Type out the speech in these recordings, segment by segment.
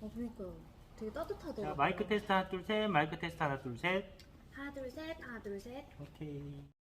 어, 그러니까요. 되게 따뜻하더라고요. 자, 마이크 테스트 하나 둘 셋, 마이크 테스트 하나 둘 셋. 하나, 둘, 셋, 하나, 둘, 셋. 오케이.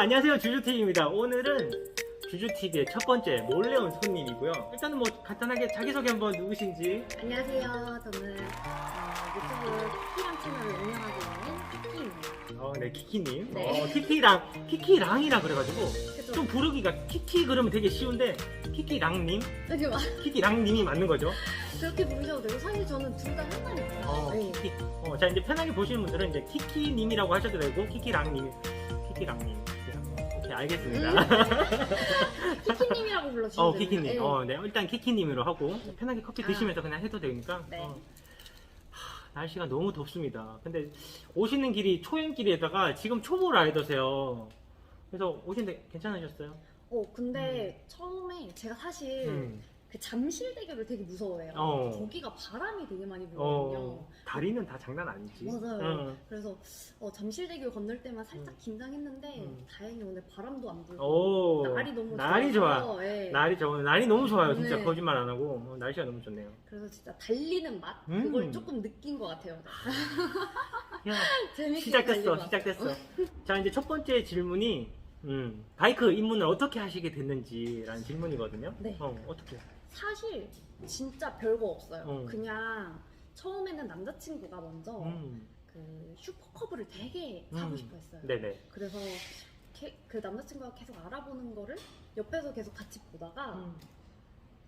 안녕하세요 주주TV입니다 오늘은 주주TV의 첫 번째 몰래 온 손님이고요 일단은 뭐 간단하게 자기소개 한번 누구신지 안녕하세요. 저는 어, 유튜브 키키랑 채널을 운영하고 있는 키키입니다. 어, 네 키키님 네. 어, 키키랑 키키랑이라 그래가지고 그래서 좀 부르기가 키키 그러면 되게 쉬운데 키키랑님 막 키키랑님이 맞는 거죠 그렇게 부르셔도 되고 사실 저는 둘 다 헷갈려요. 어, 네. 키키 어, 자 이제 편하게 보시는 분들은 이제 키키님이라고 하셔도 되고 키키랑님 키키랑님 키키랑. 오케이 알겠습니다 키키님이라고 불러주시면 어. 키키님. 네. 어, 네. 일단 키키님으로 하고 편하게 커피 아. 드시면서 그냥 해도 되니까. 네. 어. 하, 날씨가 너무 덥습니다. 근데 오시는 길이 초행길에다가 지금 초보 라이더세요. 그래서 오시는데 괜찮으셨어요? 어 근데 처음에 제가 사실 음. 그 잠실대교를 되게 무서워해요. 어. 거기가 바람이 되게 많이 불거든요. 어, 다리는 다 장난 아니지. 맞아요. 응. 그래서 어, 잠실대교 건널 때만 살짝 음. 긴장했는데 음. 다행히 오늘 바람도 안 불고 오, 날이 너무 날이 좋아서, 좋아. 예. 날이 좋아. 날이 너무 좋아요. 진짜 네. 거짓말 안 하고 어, 날씨가 너무 좋네요. 그래서 진짜 달리는 맛 음. 그걸 조금 느낀 것 같아요. 야, 재밌게 시작됐어. 시작됐어. 자, 이제 첫 번째 질문이 음, 바이크 입문을 어떻게 하시게 됐는지라는 질문이거든요. 네. 어, 어떻게? 사실 진짜 별거 없어요. 어. 그냥 처음에는 남자친구가 먼저 음, 그 슈퍼커브를 되게 사고 음. 싶어 했어요. 네네. 그래서 캐- 그 남자친구가 계속 알아보는 거를 옆에서 계속 같이 보다가 음,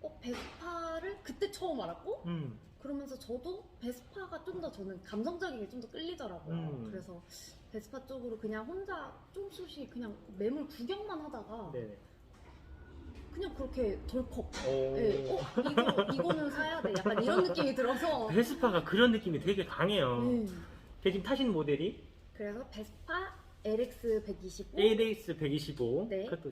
어, 베스파를 그때 처음 알았고 음, 그러면서 저도 베스파가 좀 더 저는 감성적인 게 좀 더 끌리더라고요. 음. 그래서 베스파 쪽으로 그냥 혼자 조금씩 그냥 매물 구경만 하다가 네네. 그냥 그렇게 덜컥 오. 예, 어, 이거, 이거는 사야 돼. 약간 이런 느낌이 들어서. 베스파가 그런 느낌이 되게 강해요. 음. 걔 지금 타시는 모델이 그래서 베스파 LX 125. ADX 125. 네. 그것도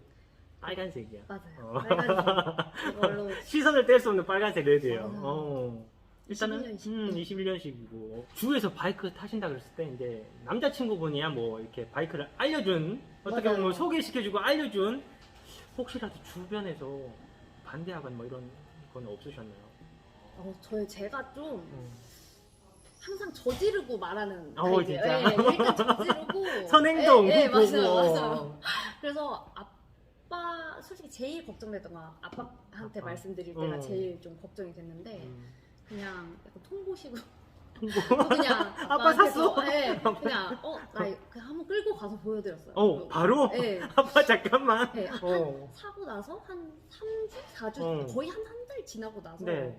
빨간색이야. 맞아요. 어. 빨간색. 이걸로. 시선을 뗄 수 없는 빨간색 레드예요. 맞아요. 어. 일단은 21년식. 음, 21년식이고 주에서 바이크 타신다 그랬을 때 이제 남자친구분이야 뭐 이렇게 바이크를 알려준 어떻게 맞아요. 보면 소개시켜주고 알려준 혹시라도 주변에서 반대하거나 뭐 이런 건 없으셨나요? 어, 저 제가 좀 음. 항상 저지르고 말하는 어, 타입이에요. 진짜? 예, 일단 저지르고. 선행동 예, 예, 맞아요, 맞아요. 그래서 아빠 솔직히 제일 걱정됐던 건 아빠한테 아빠. 말씀드릴 때가 음. 제일 좀 걱정이 됐는데 음, 그냥 약간 통보식으로 통보. 그냥 아빠 샀어? 예, 그냥 어나 그냥 한번 끌고 가서 보여드렸어요. 어 바로? 예. 아빠 잠깐만. 네, 한, 어. 사고 나서 한 3주, 4주 어. 거의 한 한 달 지나고 나서 네.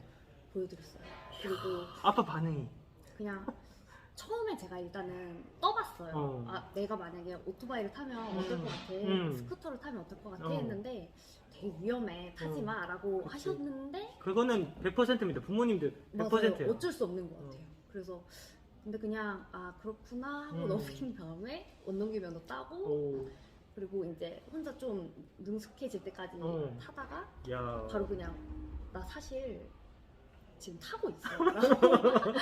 보여드렸어요. 그리고 아빠 반응이. 그냥 처음에 제가 일단은 떠봤어요. 어. 아 내가 만약에 오토바이를 타면 어떨 것 같아, 음. 스쿠터를 타면 어떨 것 같아 어. 했는데 되게 위험해, 타지 어. 마 라고 그치. 하셨는데 그거는 100%입니다. 부모님들 맞아요. 100%예요. 어쩔 수 없는 것 어. 같아요. 그래서 근데 그냥 아 그렇구나 하고 음. 넘긴 다음에 원동기 면허 따고 오, 그리고 이제 혼자 좀 능숙해질 때까지 어. 타다가 야. 바로 그냥 나 사실 지금 타고 있어. 라고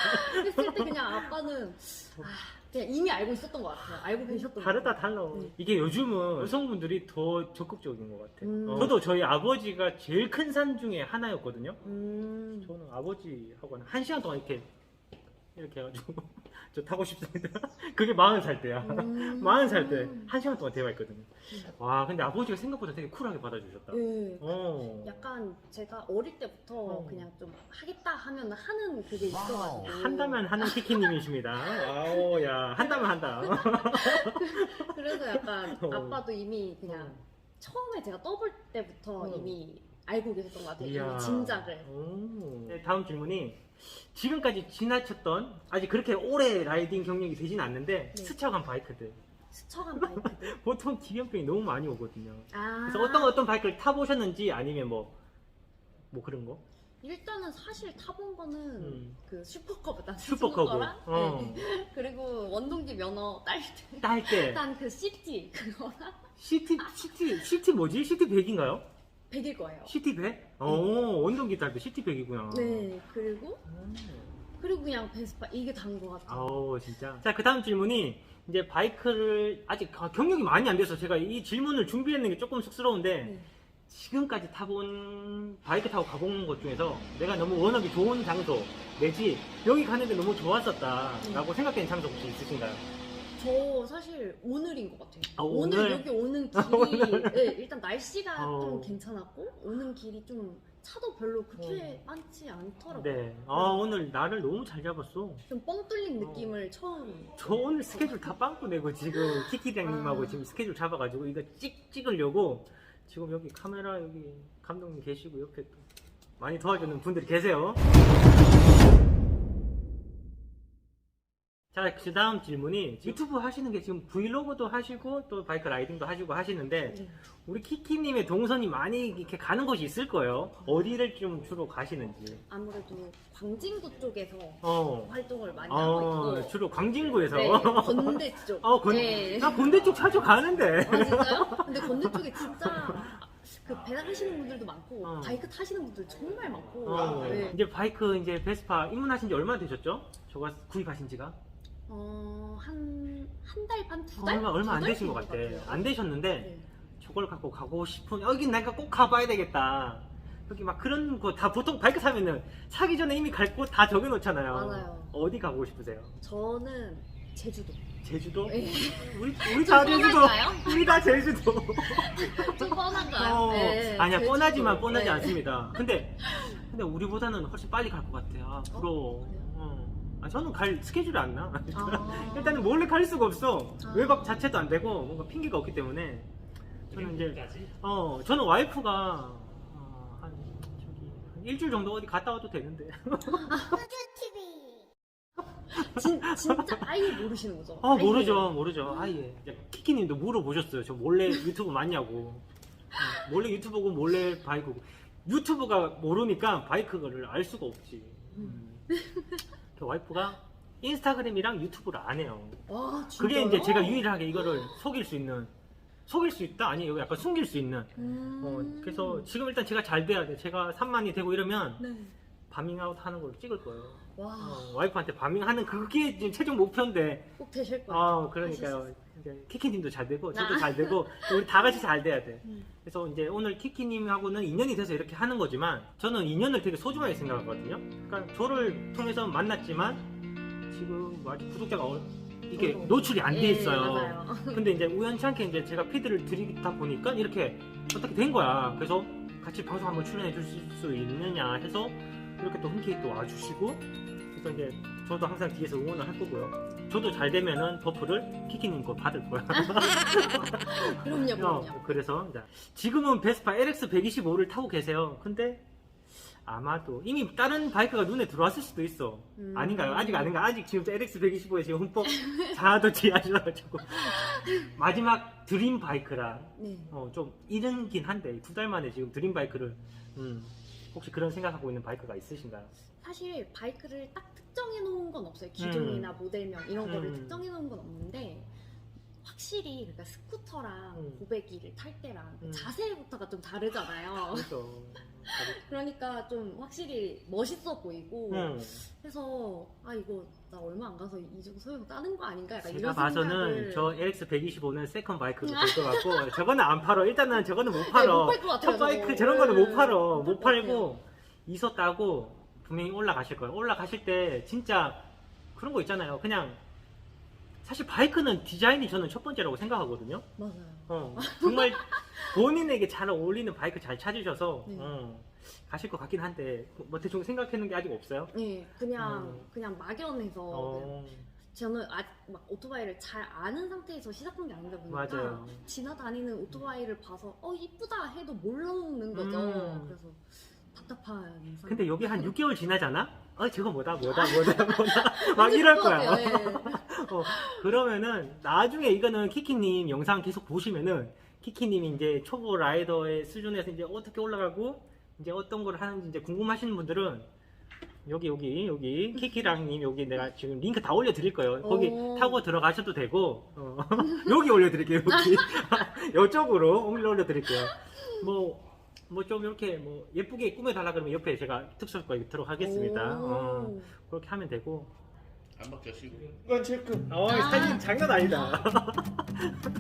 했을 때 그냥 아빠는 아, 그냥 이미 알고 있었던 것 같아요. 알고 계셨던 다르다 것 같아요. 달라. 네. 이게 요즘은 여성분들이 더 적극적인 것 같아요. 음. 어. 저도 저희 아버지가 제일 큰 산 중에 하나였거든요. 음, 저는 아버지하고는 한 시간 동안 이렇게 이렇게 해가지고 저 타고 싶습니다. 그게 40살 때야. 음. 40살 때 한 시간 동안 대화했거든요. 와 근데 아버지가 생각보다 되게 쿨하게 받아주셨다. 네. 어. 약간 제가 어릴 때부터 어. 그냥 좀 하겠다 하면 하는 그게 있어가지고 한다면 하는 키키님이십니다. 아오 야 한다면 한다. 그래서 약간 어. 아빠도 이미 그냥 처음에 제가 떠볼 때부터 어. 이미 알고 계셨던 것 같아요. 이미 짐작을. 오. 네, 다음 질문이 지금까지 지나쳤던 아직 그렇게 오래 라이딩 경력이 되진 않는데 네. 스쳐간 바이크들 스쳐간 바이크들. 보통 기변병이 너무 많이 오거든요. 아. 그래서 어떤 어떤 바이크를 타보셨는지 아니면 뭐 뭐 그런 거? 일단은 사실 타본 거는 음. 그 슈퍼커브 난 슈퍼커브. 스쿠터랑 어. 네. 그리고 원동기 면허 딸 때. 딸 때. 일단 그 CT 그거랑 CT CT CT 뭐지? CT 100인가요? 100일 거예요. 100? 어 원동기 때 CT 100이구나. 네. 그리고 그리고 그냥 베스파 이게 다인 것 같아요. 아우 진짜. 자 그 다음 질문이 이제 바이크를 아직 가- 경력이 많이 안 돼서 제가 이 질문을 준비했는 게 조금 쑥스러운데 네. 지금까지 타본 바이크 타고 가본 것 중에서 내가 너무 워낙에 좋은 장소 내지 여기 가는데 너무 좋았었다라고 생각되는 장소 혹시 있으신가요? 저 사실 오늘인 것 같아요. 아, 오늘? 오늘? 여기 오는 길이 오늘? 네, 일단 날씨가 어. 좀 괜찮았고 오는 길이 좀 차도 별로 그렇게 많지 않더라고요. 네. 아 오늘 나를 너무 잘 잡았어. 좀 뻥 뚫린 어. 느낌을 처음. 저 오늘 스케줄 다 빵꾸 내고 지금 키키장님하고 아. 지금 스케줄 잡아가지고 이거 찍 찍으려고 지금 여기 카메라 여기 감독님 계시고 옆에 또 많이 도와주는 분들이 계세요. 자, 그 다음 질문이 유튜브 하시는 게 지금 브이로그도 하시고 또 바이크 라이딩도 하시고 하시는데 네. 우리 키키님의 동선이 많이 이렇게 가는 곳이 있을 거예요. 어디를 좀 주로 가시는지. 아무래도 광진구 쪽에서 어. 활동을 많이 하고 어, 있고. 주로 광진구에서. 네, 건대 쪽. 어, 건, 네. 나 건대 쪽 자주 가는데. 아 진짜요? 근데 건대 쪽에 진짜 그 배달하시는 분들도 많고 어. 바이크 타시는 분들 정말 많고. 어, 네. 이제 바이크 이제 베스파 입문하신 지 얼마나 되셨죠? 저가 구입하신 지가? 어, 한, 한 달 반, 두 달? 얼마, 얼마 안 되신 것된 같아. 같아요. 안 되셨는데, 네. 저걸 갖고 가고 싶은, 여기 내가 꼭 가봐야 되겠다. 여기 막 그런 거 다 보통 바이크 사면은 사기 전에 이미 갈 곳 다 적어놓잖아요. 맞아요. 어디 가고 싶으세요? 저는 제주도. 제주도? 네. 우리, 우리 다 좀 제주도. 뻔한가요? 우리 다 제주도. 좀 뻔한가요? 어, 네, 아니야 제주도. 뻔하지만 뻔하지 네. 않습니다. 근데 근데 우리보다는 훨씬 빨리 갈 것 같아요. 아, 부러워. 그래요? 어. 아, 저는 갈 스케줄이 안 나. 아. 일단은 몰래 갈 수가 없어. 아. 외박 자체도 안 되고 뭔가 핑계가 없기 때문에 저는 이제 어 저는 와이프가 어, 한 저기 한 일주일 정도 어디 갔다 와도 되는데. 진, 진짜 아예 모르시는 거죠? 아 아예. 모르죠 모르죠 아예 키키님도 물어보셨어요 저 몰래 유튜브 맞냐고 어, 몰래 유튜브고 몰래 바이크고 유튜브가 모르니까 바이크를 알 수가 없지 음. 그 와이프가 인스타그램이랑 유튜브를 안 해요 와, 그게 진짜요? 이제 제가 유일하게 이거를 속일 수 있는 속일 수 있다 아니 약간 숨길 수 있는 음. 어, 그래서 지금 일단 제가 잘 돼야 돼 제가 3만이 되고 이러면 네. 바밍아웃 하는 걸 찍을 거예요 와, 어, 와이프한테 바밍하는 그게 지금 최종 목표인데 꼭 되실 거예요. 아, 그러니까요. 이제 키키님도 잘 되고, 저도 아. 잘 되고, 우리 다 같이 잘 돼야 돼. 음. 그래서 이제 오늘 키키님하고는 인연이 돼서 이렇게 하는 거지만, 저는 인연을 되게 소중하게 생각하거든요. 그러니까 저를 통해서 만났지만, 지금 뭐 아직 구독자가 어- 이게 어, 노출이 안 돼 예, 있어요. 맞아요. 근데 이제 우연찮게 이제 제가 피드를 드리다 보니까 이렇게 어떻게 된 거야. 그래서 같이 방송 한번 출연해 주실 수 있느냐 해서 이렇게 또 흔쾌히 또 와주시고, 그래서 이제 저도 항상 뒤에서 응원을 할 거고요. 저도 잘 되면은 버프를 키키님 거 받을 거야. 그럼요, 그럼요. 어, 그래서 이제 지금은 베스파 LX 125를 타고 계세요. 근데 아마도 이미 다른 바이크가 눈에 들어왔을 수도 있어. 음. 아닌가요? 아직 아닌가? 아직 지금 LX 125에 지금 흠뻑 자아도취 하셔가지고 마지막 드림 바이크라 네. 어, 좀 이른긴 한데 두 달 만에 지금 드림 바이크를 음, 혹시 그런 생각하고 있는 바이크가 있으신가요? 사실 바이크를 딱 특정해 놓은 건 없어요. 기종이나 모델명 이런 거를 음. 특정해 놓은 건 없는데 확실히 그러니까 스쿠터랑 음. 고배기를 탈 때랑 그 음. 자세부터가 좀 다르잖아요. 그렇죠. 그러니까 좀 확실히 멋있어 보이고 음, 해서 아 이거 나 얼마 안 가서 이 정도 소형 따는 거 아닌가 약간 제가 이런 봐서는 생각을 저 LX 125는 세컨 바이크로 될 것 같고 저거는 안 팔어. 일단은 저거는 못 네, 팔어. 못팔것 같아요. 첫 바이크 저거. 저런 거는 못 팔어. 못팔 못것 팔고 따고 분명히 올라가실 거예요. 올라가실 때 진짜 그런 거 있잖아요. 그냥 사실 바이크는 디자인이 저는 첫 번째라고 생각하거든요. 맞아요. 어, 정말 본인에게 잘 어울리는 바이크 잘 찾으셔서 네. 어, 가실 것 같긴 한데 뭐 대충 생각해놓은 게 아직 없어요. 네, 그냥 음. 그냥 막연해서 어, 저는 아, 막 오토바이를 잘 아는 상태에서 시작한 게 아니다 보니까 맞아요. 지나다니는 오토바이를 봐서 어 이쁘다 해도 모르는 거죠. 음. 그래서 답답한 상황. 근데 여기 한 6개월 지나잖아? 어, 저거 뭐다, 뭐다, 뭐다, 뭐다. 막 이럴 거야. 네. 어, 그러면은 나중에 이거는 키키님 영상 계속 보시면은 키키님이 이제 초보 라이더의 수준에서 이제 어떻게 올라가고 이제 어떤 걸 하는지 이제 궁금하신 분들은 여기 여기 여기 키키랑님 여기 내가 지금 링크 다 올려드릴 거예요. 거기 오. 타고 들어가셔도 되고 어, 여기 올려드릴게요. 여기 이쪽으로 올려드릴게요. 뭐 뭐 좀 이렇게 뭐 예쁘게 꾸며달라 그러면 옆에 제가 특수 거 있도록 하겠습니다. 어, 오. 그렇게 하면 되고. 안 바뀌었시고. 이건 체크. 어, 아. 사진 장난 아니다.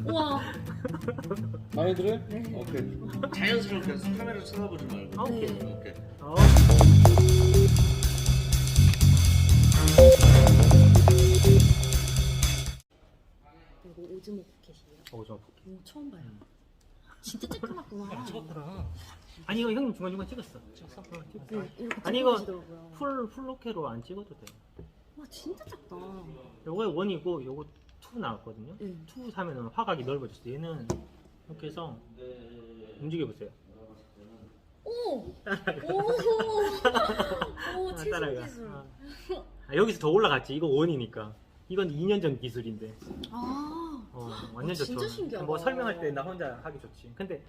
우와. 마음에 들어요? 네. 오케이. 자연스럽게 카메라 쳐다보지 말고. 오케이. 네. 오케이. 어. 이거 오즈모 포켓이에요. 어, 저 오, 처음 봐요. 진짜 쬐끄맣구나. 찍었더라. 아니 이거 형님 중간 중간 찍었어. 찍었어? 어, 찍었어. 네, 이렇게 아니, 이거. 풀 풀로케로 안 찍어도 돼. 와 진짜 작다. 요거 원이고 요거 투 나왔거든요. 네. 투 사면은 화각이 넓어졌어. 얘는 이렇게 해서 움직여 보세요. 오. 오. 오. 최신 따라가. 기술. 아. 아, 여기서 더 올라갔지. 이거 원이니까. 이건 2년 전 기술인데. 아. 어, 완전 아, 좋죠. 진짜 신기하다. 뭐 설명할 때 나 혼자 하기 좋지. 근데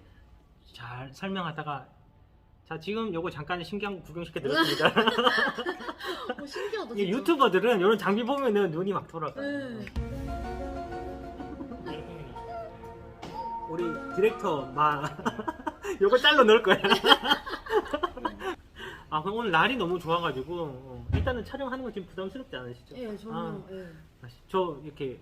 잘 설명하다가 자 지금 요거 잠깐 신기한 거 구경시켜 드렸습니다. 오, 신기하다. 진짜. 유튜버들은 이런 장비 보면은 눈이 막 돌아가. 네. 우리 디렉터 마 요거 잘라 넣을 거야. 아 그럼 오늘 날이 너무 좋아가지고 어, 일단은 촬영하는 건 지금 부담스럽지 않으시죠? 예, 저는 아. 예. 저 이렇게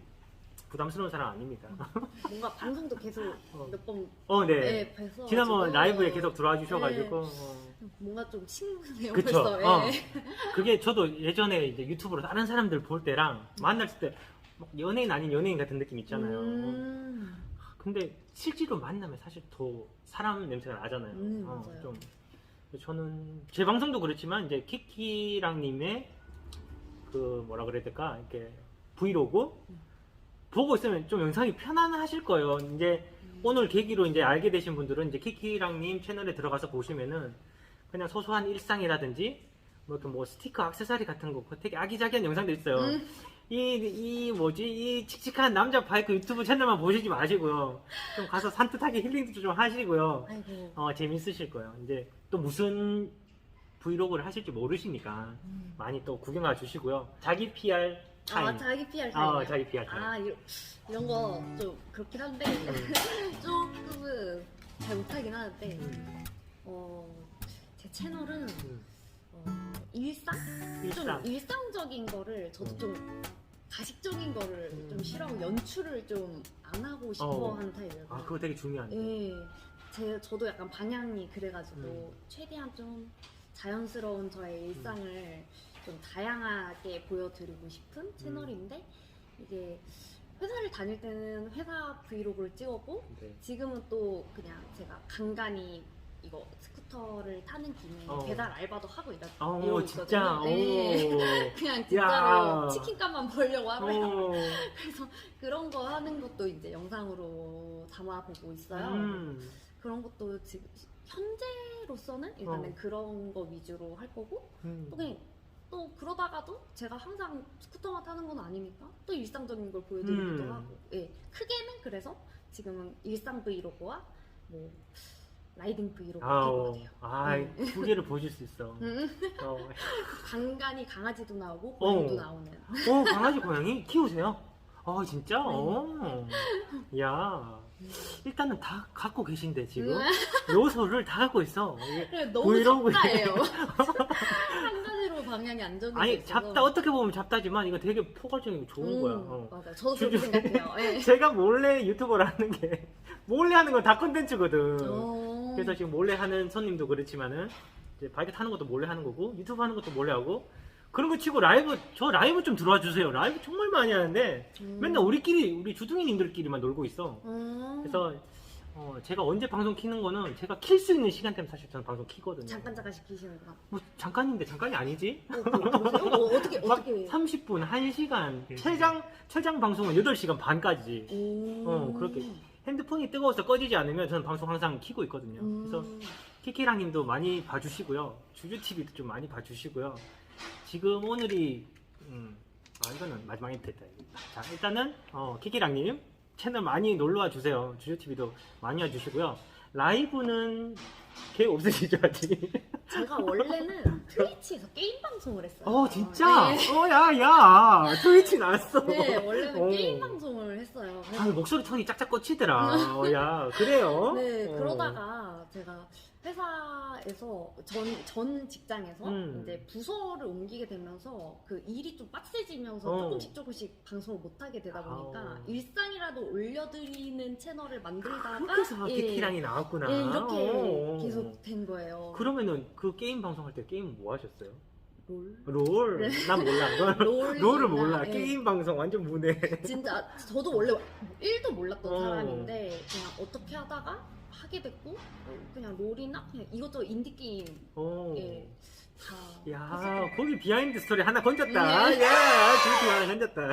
부담스러운 사람 아닙니다. 뭔가 방송도 계속 어. 몇 번 어, 네. 예, 뵈서 지난번 라이브에 계속 들어와 주셔가지고 네. 어, 뭔가 좀 친근해요. 그쵸. 벌써. 어. 예. 그게 저도 예전에 이제 유튜브로 다른 사람들 볼 때랑 만났을 때막 연예인 아닌 연예인 같은 느낌 있잖아요. 음. 근데 실제로 만나면 사실 더 사람 냄새가 나잖아요. 음, 어, 맞아요. 좀 저는 제 방송도 그렇지만 이제 키키랑 님의 그 뭐라 그래야 될까 이렇게 브이로그 음. 보고 있으면 좀 영상이 편안하실 거예요. 이제 음. 오늘 계기로 이제 알게 되신 분들은 이제 키키랑님 채널에 들어가서 보시면은 그냥 소소한 일상이라든지 뭐 이렇게 뭐 스티커 액세서리 같은 거 되게 아기자기한 영상도 있어요. 음. 이, 이 뭐지 이 칙칙한 남자 바이크 유튜브 채널만 보시지 마시고요. 좀 가서 산뜻하게 힐링도 좀 하시고요. 아이고. 어 재밌으실 거예요. 이제 또 무슨 브이로그를 하실지 모르시니까 음. 많이 또 구경 와 주시고요. 자기 PR 타임. 아, 자기 PR 타임. 어, 자기 PR 타임. 아, 이런, 이런 거 좀 그렇긴 한데 조금은 잘 못하긴 하는데 음, 어, 제 채널은 음. 어, 일상? 일상. 좀 일상적인 거를 저도 음. 좀 가식적인 거를 음. 좀 싫어하고 연출을 좀 안 하고 싶어 어. 하는 타입이에요. 아 그거 되게 중요한데. 예, 제 저도 약간 방향이 그래가지고 음. 최대한 좀 자연스러운 저의 일상을 좀 다양하게 보여드리고 싶은 음. 채널인데 이게 회사를 다닐 때는 회사 브이로그를 찍었고 네. 지금은 또 그냥 제가 간간히 이거 스쿠터를 타는 김에 어. 배달 알바도 하고 이러, 어 이러고 진짜. 있거든요. 네. 오. 그냥 야. 진짜로 치킨값만 벌려고 하고요. 오. 그래서 그런 거 하는 것도 이제 영상으로 담아보고 있어요. 음. 그런 것도 지금 현재로서는 일단은 어. 그런 거 위주로 할 거고 음. 또 그냥 또 그러다가도 제가 항상 스쿠터만 타는 건 아니니까 또 일상적인 걸 보여드리기도 음. 하고 예 크게는 그래서 지금은 일상 브이로그와 뭐 라이딩 브이로그 아, 어. 같아요. 아, 음. 두 개를 보실 수 있어. 음. 어. 간간히 강아지도 나오고 고양이도 어. 나오는. 어, 강아지 고양이 키우세요? 어, 진짜? 네. 어. 야. 일단은 다 갖고 계신데, 지금. 음. 요소를 다 갖고 있어. 이게 그래, 너무 잡다예요. 한 가지로 방향이 안 정해져 아니, 있어서. 잡다, 어떻게 보면 잡다지만, 이거 되게 포괄적이고 좋은 음, 거야. 어. 맞아. 저도 그렇게 생각해요. 예. 제가 몰래 유튜버를 하는 게, 몰래 하는 건 다 컨텐츠거든. 어. 그래서 지금 몰래 하는 손님도 그렇지만은, 이제 바이크 타는 것도 몰래 하는 거고, 유튜브 하는 것도 몰래 하고, 그런 거 치고 라이브 저 라이브 좀 들어와 주세요. 라이브 정말 많이 하는데 음. 맨날 우리끼리 우리 주둥이님들끼리만 놀고 있어. 음. 그래서 어, 제가 언제 방송 키는 거는 제가 킬 수 있는 시간대면 사실 저는 방송 키거든요. 잠깐 잠깐씩 키시는구나. 뭐 잠깐인데 잠깐이 아니지? 어, 어, 어, 어떻게 막 어떻게? 30분, 1시간, 최장 최장 방송은 8시간 반까지. 오. 어, 그렇게. 핸드폰이 뜨거워서 꺼지지 않으면 저는 방송 항상 키고 있거든요. 음. 그래서 키키랑님도 많이 봐주시고요. 주주TV도 좀 많이 봐주시고요. 지금 오늘이 음, 아 이거는 마지막에 됐다. 자 일단은 어, 키키랑님 채널 많이 놀러와 주세요. 주주TV도 많이 와주시고요. 라이브는 계획 없으시죠 아직? 제가 원래는 트위치에서 게임 방송을 했어요. 어 진짜? 네. 어 야야 트위치 나왔어. 네, 원래는 어. 게임 방송을 했어요. 그래서 아 목소리 톤이 짝짝 꽂히더라. 어, 야 그래요? 네, 어. 그러다가 제가 회사에서 전, 전 직장에서 음. 이제 부서를 옮기게 되면서 그 일이 좀 빡세지면서 어. 조금씩 조금씩 방송을 못하게 되다 보니까 아우. 일상이라도 올려드리는 채널을 만들다가 그래서 예, 키키랑이 나왔구나. 예, 이렇게 어. 계속 된 거예요. 그러면은 그 게임 방송할 때 게임 뭐 하셨어요? 롤? 롤. 네. 난 몰라. 롤 롤을 몰라. 예. 게임 방송 완전 문해. 진짜 저도 원래 1도 몰랐던 어. 사람인데 그냥 어떻게 하다가 하게 됐고 그냥 롤이나 그냥 이것저것 인디 게임 어. 예, 다 야, 거기 비하인드 스토리 하나 건졌다. 네. 야, 주티 하나 건졌다.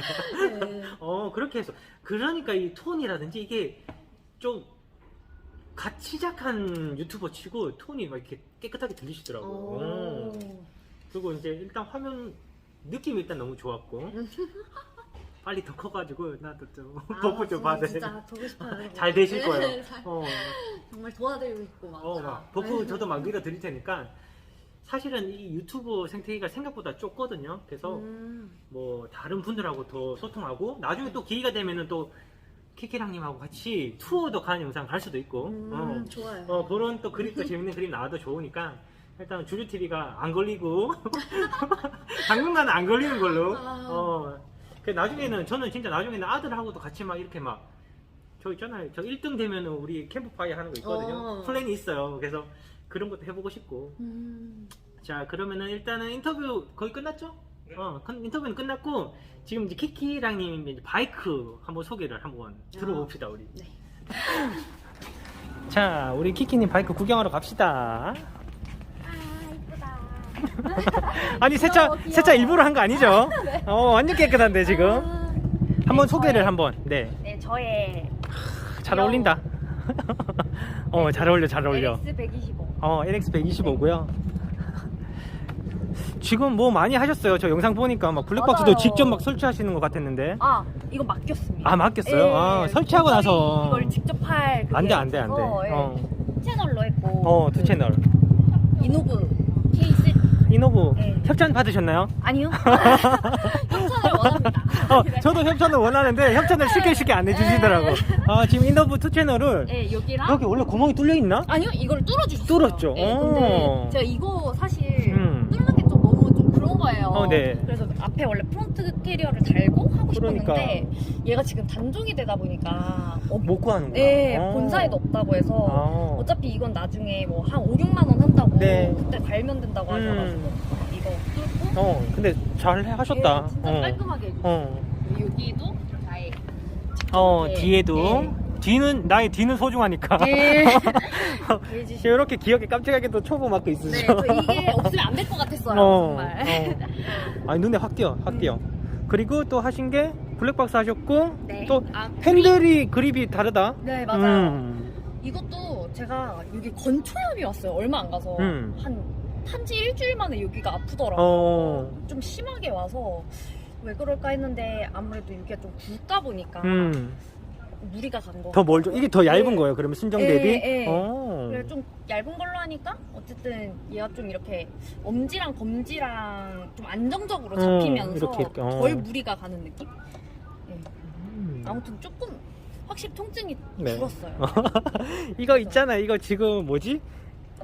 네. 어, 그렇게 해서. 그러니까 이 톤이라든지 이게 좀 같이 시작한 유튜버 치고 톤이 막 이렇게 깨끗하게 들리시더라고요. 어. 어. 그리고 이제 일단 화면 느낌이 일단 너무 좋았고. 빨리 더 커가지고 나도 좀 아, 버프 좀 받아. 진짜 보고 싶어요. 잘 되실 네, 거예요. 잘- 어, 정말 도와드리고 싶고 막. 어, 막 버프 저도 막 밀어 드릴 테니까 사실은 이 유튜브 생태계가 생각보다 좁거든요. 그래서 음. 뭐 다른 분들하고 더 소통하고 나중에 또 기회가 되면은 또 키키랑님하고 같이 투어도 가는 영상 갈 수도 있고 음, 좋아요. 어, 어, 그런 또 그립도 재밌는 그림 나와도 좋으니까 일단 주류TV가 안 걸리고 당분간은 안 걸리는 걸로 아. 어, 그 나중에는 저는 진짜 나중에는 아들하고도 같이 막 이렇게 막 저 있잖아요 저 1등 되면은 우리 캠프파이어 하는 거 있거든요 어. 플랜이 있어요 그래서 그런 것도 해보고 싶고 음. 자 그러면은 일단은 인터뷰 거의 끝났죠? 네. 어 큰- 인터뷰는 끝났고 지금 이제 키키랑님 이제 바이크 한번 소개를 한번 들어봅시다 우리. 네. 자 우리 키키님 바이크 구경하러 갑시다. 아. 아니 세차 귀여워, 귀여워. 세차 일부러 한 거 아니죠? 어 완전 깨끗한데 지금. 아, 한번 네, 소개를 저의- 한번. 네. 네, 저의 잘 귀여워. 어울린다. 어 잘 어울려 잘 어울려. LX125. 어 NX 125고요. 지금 뭐 많이 하셨어요. 저 영상 보니까 막 블랙박스도 맞아요. 직접 막 설치하시는 것 같았는데. 아, 이거 맡겼습니다. 아 맡겼어요? 예, 아 설치하고 도저히 나서 이걸 직접 할 안돼 안돼 안돼. 예, 어, 채널로 했고. 어, 두그 채널. 이노브 케 이노브 네. 협찬 받으셨나요? 아니요. 협찬을 원합니다. 어, 저도 협찬을 원하는데 협찬을 쉽게 쉽게 안 해주시더라고. 아 지금 이노브 투 채널을 네, 여기랑 여기 원래 구멍이 뚫려 있나? 아니요, 이걸 뚫어주셨어요. 뚫었죠? 네, 오. 근데 제가 이거 사실 음. 뚫는 게 좀 너무 좀 거예요. 어, 네. 그래서 앞에 원래 프론트 캐리어를 달고 하고 그러니까. 싶었는데 얘가 지금 단종이 되다 보니까 어, 못 구하는구나. 네, 어. 본사에도 없다고 해서 아. 어차피 이건 나중에 뭐 한 5, 6만 원 한다고 네. 그때 갈면 된다고 음. 하셔가지고 이거 뚫고 어, 근데 잘 하셨다. 예, 진짜 어. 깔끔하게. 어, 여기도 나의 어 네. 뒤에도 네. 뒤는 나의 뒤는 소중하니까. 네. 해주시고 이렇게 귀엽게 깜찍하게 또 초보 네, 있으시죠? 저 이게 없으면 안 될 것 같았어요 어, 정말 어. 아니 눈에 확 띄어, 확 띄어. 그리고 또 하신 게 블랙박스 하셨고 네. 또 아, 핸들이 그립이 다르다. 네 맞아요 음. 이것도 제가 여기 건초염이 왔어요 얼마 안 가서 음. 한 한지 일주일 만에 여기가 아프더라고요 어. 좀 심하게 와서 왜 그럴까 했는데 아무래도 여기가 좀 굵다 보니까 음. 무리가 간 거. 더 멀죠. 이게 더 얇은 네. 거예요. 그러면 순정 예, 대비. 예. 어. 그래 좀 얇은 걸로 하니까 어쨌든 얘가 좀 이렇게 엄지랑 검지랑 좀 안정적으로 어, 잡히면서 이렇게, 이렇게, 어. 덜 무리가 가는 느낌? 예. 음. 아무튼 조금 확실히 통증이 네. 줄었어요. 이거 있잖아. 이거 지금 뭐지?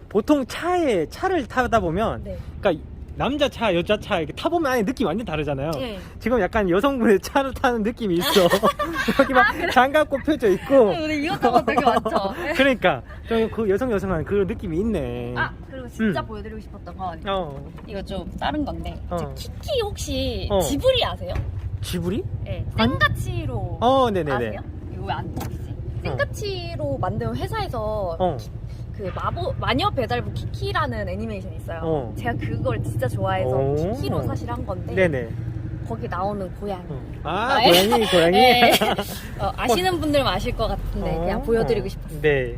보통 차에 차를 타다 보면 네. 그러니까 남자 차, 여자 차 이렇게 타보면 아니 느낌 이 완전 다르잖아요. 예. 지금 약간 여성분의 차를 타는 느낌이 있어. 여기 막 장갑 꼽혀져 있고. 근데 이것저것 되게 많죠. 예. 그러니까 좀 그 여성 여성한 그 느낌이 있네. 아 그리고 진짜 음. 보여드리고 싶었던 건 어. 이거 좀 다른 건데 어. 저 키키 혹시 어. 지브리 아세요? 지브리? 네. 생가치로 어, 네네네. 아세요? 이거 왜 안 보이지? 생가치로 만든 회사에서 어. 그 마보 마녀 배달부 키키라는 애니메이션이 있어요. 어. 제가 그걸 진짜 좋아해서 오. 키키로 사실 한 건데 네네. 거기 나오는 고양이. 어. 아, 아, 예. 고양이, 고양이. 네. 어, 아시는 분들은 아실 것 같은데 어. 그냥 보여드리고 싶어요. 네.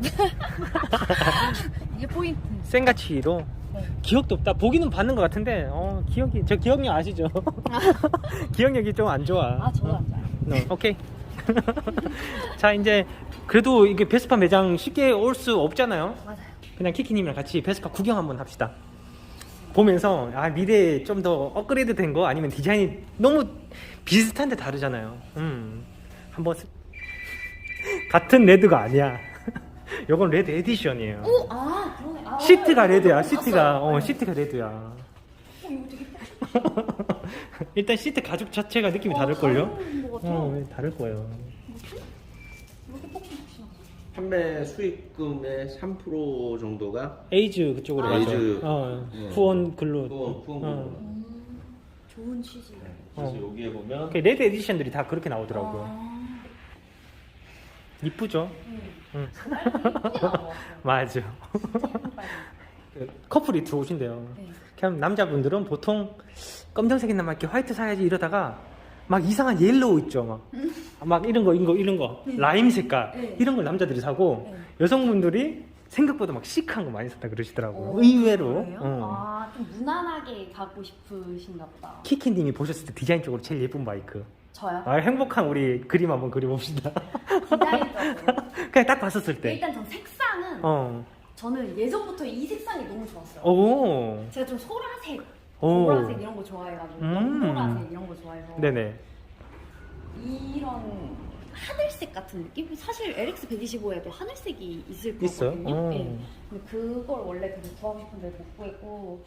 이게 포인트. 생가치로. 네. 기억도 없다. 보기는 봤는 것 같은데, 어, 기억이, 저 기억력 아시죠? 기억력이 좀 안 좋아. 아 저도 안 좋아요. 네, 오케이. 자, 이제, 그래도 이게 베스파 매장 쉽게 올 수 없잖아요. 맞아요. 그냥 키키님이랑 같이 베스파 구경 한번 합시다. 보면서, 아, 미래에 좀더 업그레이드 된 거 아니면 디자인이 너무 비슷한데 다르잖아요. 음. 한번, 스- 같은 레드가 아니야. 요건 레드 에디션이에요. 오, 아 그러네. 아, 시트가 레드야, 봤어요. 시트가. 어, 네. 시트가 레드야. 어, 이거 되게 일단 시트 가죽 자체가 느낌이 어, 다를걸요? 다른 것 같아요. 어, 다를 거예요. 이렇게. 판매 수익금의 3% 정도가 에이즈 그쪽으로 아. 가죠. 에이즈. 어, 예. 후원 글로. 후원 후원 어. 음, 좋은 취지. 그래서 어. 여기에 보면 그 레드 에디션들이 다 그렇게 나오더라고요. 아, 이쁘죠? 음. 응. 빨리. 맞아. 빨리. 그 커플이 들어오신대요. 네. 그냥 남자분들은 보통 검정색이나 막 이렇게 화이트 사야지 이러다가 막 이상한 옐로우 있죠. 막, 막 이런 거, 이런 거, 이런 거. 라임 색깔. 네. 이런 걸 남자들이 사고 네. 여성분들이 생각보다 막 시크한 거 많이 샀다 그러시더라고요. 오, 의외로. 어. 아, 좀 무난하게 가고 싶으신가 보다. 키키님이 보셨을 때 디자인적으로 제일 예쁜 바이크. 저요? 아, 행복한 우리 그림 한번 그려봅시다. 디자인적으로. 그냥 딱 봤었을 때. 일단 전 색상은 어. 저는 예전부터 이 색상이 너무 좋았어요. 오. 제가 좀 소라색, 오. 보라색 이런 거 좋아해가지고 음. 연보라색 이런 거 좋아해서 네네. 이런 하늘색 같은 느낌? 사실 LX 125에도 하늘색이 있을 있어요? 거거든요. 어. 네. 근데 그걸 원래 되게 구하고 싶은데 못 구했고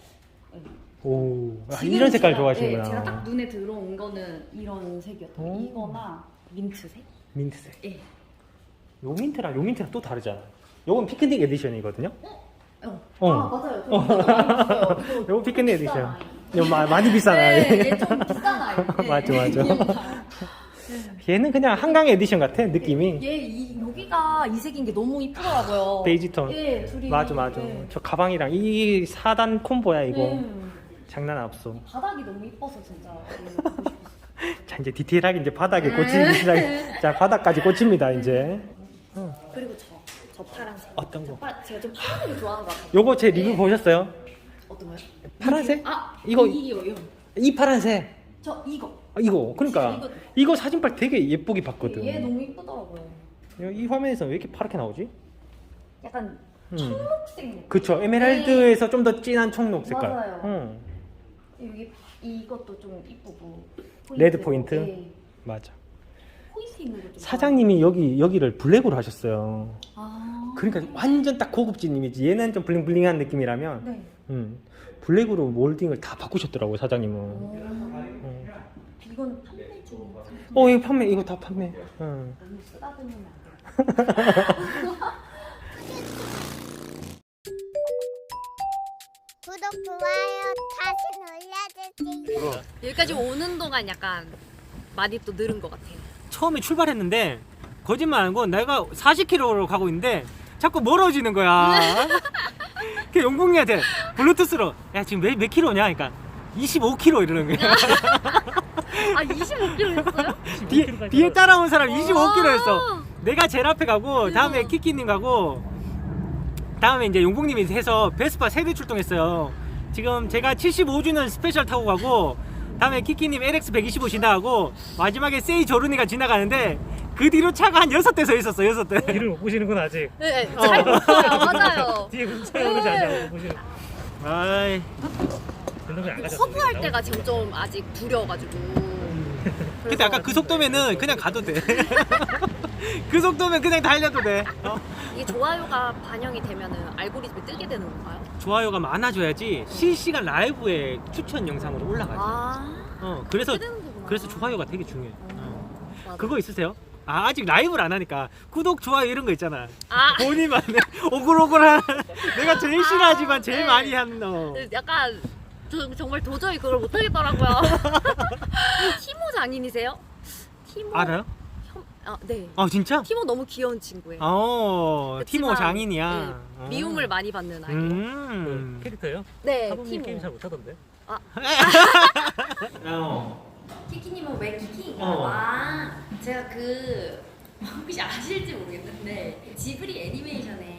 네. 오. 아, 지금 이런 색깔 제가- 좋아하시는구나. 네, 제가 딱 눈에 들어온 거는 이런 색이었던 오. 이거나 민트색? 민트색. 예. 요 민트랑 요 민트랑 또 다르잖아. 요건 피크닉 에디션이거든요. 어. 어. 아 맞아요. 저 이거 많이 봤어요. 이거 요거 피크닉 비싼 에디션. 아이. 마, 많이 비싼 아이. 네, 얘좀 비싼 아이. 네. 맞아, 맞아. 얘는 그냥 한강 에디션 같아 느낌이. 얘 이, 여기가 이색인 게 너무 이쁘더라고요. 베이지 톤. 예, 둘이. 맞아 맞아. 네. 저 가방이랑 이 4단 콤보야 이거. 음. 장난 없어. 바닥이 너무 이뻐서 진짜 이거 보고 싶었어요. 자 이제 디테일하게 이제 바닥에 음. 꽂히기 시작. 자 바닥까지 꽂힙니다 이제. 그리고 저 파란색. 어떤 거? 저 파, 제가 좀 파란색을 좋아하는 것 같아요. 요거 제 리뷰 보셨어요? 어떤 거요? 파란색? 아, 이거- 이거, 이거. 이 파란색. 저 이거. 아, 이거 그러니까 이거. 이거 사진빨 되게 예쁘게 봤거든. 얘 너무 이쁘더라고요. 이 화면에서 왜 이렇게 파랗게 나오지? 약간 음. 청록색 느낌. 그쵸 에메랄드에서 좀 더 진한 청록 색깔. 맞아요. 응, 여기 이것도 좀 이쁘고. 레드 포인트? 네. 맞아. 포인트 있는 거좀 사장님이 여기 여기를 블랙으로 하셨어요. 아. 그러니까 완전 딱 고급진 이미지. 얘는 좀 블링블링한 느낌이라면, 네. 음, 블랙으로 몰딩을 다 바꾸셨더라고 요 사장님은. 오. 음. 이거는 판매. 어, 이거 판매, 이거 다 판매. 응. 너무 쓰다듬으면 안 돼요. 구독, 좋아요 다시 눌러주세요. 여기까지 오는 동안 약간 많이 또 늘은 것 같아요. 처음에 출발했는데 거짓말 아니고 내가 40km로 가고 있는데 자꾸 멀어지는 거야. 그 용궁이한테 블루투스로 야 지금 몇, 몇 킬로냐? 그러니까 25km 이러는 거야. 아 25kg 했어요? 뒤에, 뒤에 따라온 사람 25km였어. 내가 제일 앞에 가고 다음에 대박. 키키님 가고 다음에 이제 용궁님이 해서 베스파 세대 출동했어요. 지금 제가 75주년 스페셜 타고 가고 다음에 키키님 LX 125 지나가고 마지막에 세이 조르니가 지나가는데 그 뒤로 차가 한 6대 서 있었어 6대. 길을 못 보시는군 아직. 네, 잘 봤어요. 맞아요. 뒤에 근처에 오는지 아직 못 보시는 아이. 안 가셨어요 커브할 때가 지금 좀 아직 두려워가지고. 근데 아까 그 속도면은 그냥 가도 돼 그 속도면 그냥 달려도 돼. 어? 이게 좋아요가 반영이 되면은 알고리즘이 뜨게 되는 건가요? 좋아요가 많아져야지 실시간 라이브에 추천 영상으로 올라가지. 아, 어, 그래서 뜨는 거구나. 그래서 좋아요가 되게 중요해. 어. 맞아. 그거 있으세요? 아, 아직 라이브를 안 하니까 구독, 좋아요 이런 거 있잖아. 아, 본인만 오글오글한 내가 제일 싫어하지만 제일 네. 많이 한 어. 약간 저, 정말 도저히 그걸 못 하겠더라고요. 티모 장인이세요? 티모 알아요? 형, 아, 네. 아 진짜? 티모 너무 귀여운 친구예요. 어, 티모 그치만, 장인이야. 네, 어. 미움을 많이 받는 아이. 음. 그 캐릭터예요? 네, 사부님 티모. 게임 잘 못하던데. 어. 키키님은 왜 키키인가? 어. 아, 제가 그 혹시 아실지 모르겠는데 지브리 애니메이션에 음.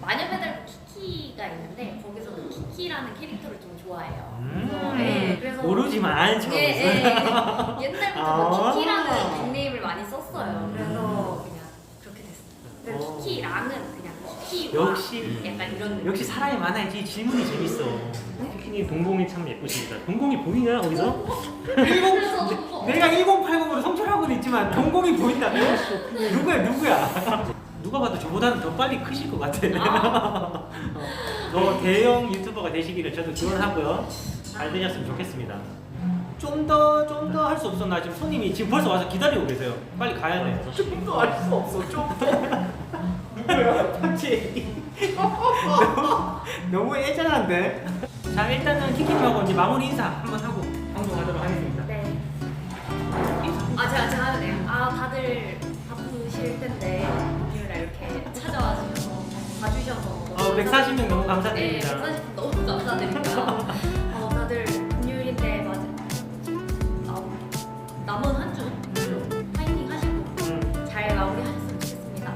마녀 배달 키키가 있는데 거기서 그 키키라는 캐릭터를 좀 좋아해요. 음. 그래서, 네, 그래서 모르지만 처음 예, 예, 예. 옛날부터 아. 뭐 키키라는 닉네임을 많이 썼어요. 그래서 그냥 그렇게 됐어요. 어. 키키랑은 그냥 키키와 역시 약간 이런 느낌. 역시 사람이 많아야지 질문이 재밌어. 키키님 동공이 참 예쁘십니다. 동공이 보이냐 거기서? 그래서 내가 1080으로 성찰하고는 있지만 동공이 보인다며? 누구야 누구야? 누가 봐도 저보다는 더 빨리 크실 것 같아. 어, 더 대형 유튜버가 되시기를 저도 기원하고요. 잘 되셨으면 좋겠습니다. 좀 더 좀 더 할 수 없었나 지금 손님이 지금 벌써 와서 기다리고 계세요. 빨리 가야 돼. 좀더할수 없어 좀 더. 누구야? 너무, 너무 애잔한데. 자 일단은 키키님하고 이제 마무리 인사 한번 하고 방송하도록 하겠습니다. 네. 아 제가 제가 하면 돼요. 아 다들 바쁘실 텐데 찾아와 주셔서 봐주셔서 어, 140명 너무 네, 감사드립니다. 140분 너무 감사드립니다. 어, 다들 금요일인데 맞아. 아, 남은 한 주 파이팅 하시고 음, 잘 마무리하셨으면 좋겠습니다.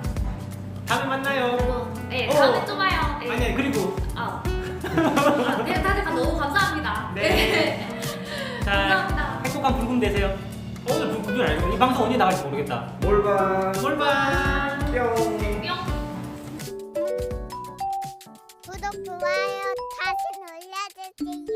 다음에 만나요. 그리고 네 어. 다음에 또 봐요. 네. 아니 그리고 아. 아, 네, 다들 너무 감사합니다. 네. 자 감사합니다. 행복한 불금 되세요. 오늘 불금이 아니고 이 방송 언제 나갈지 모르겠다. 몰바 몰바. 뿅. 뿅. 구독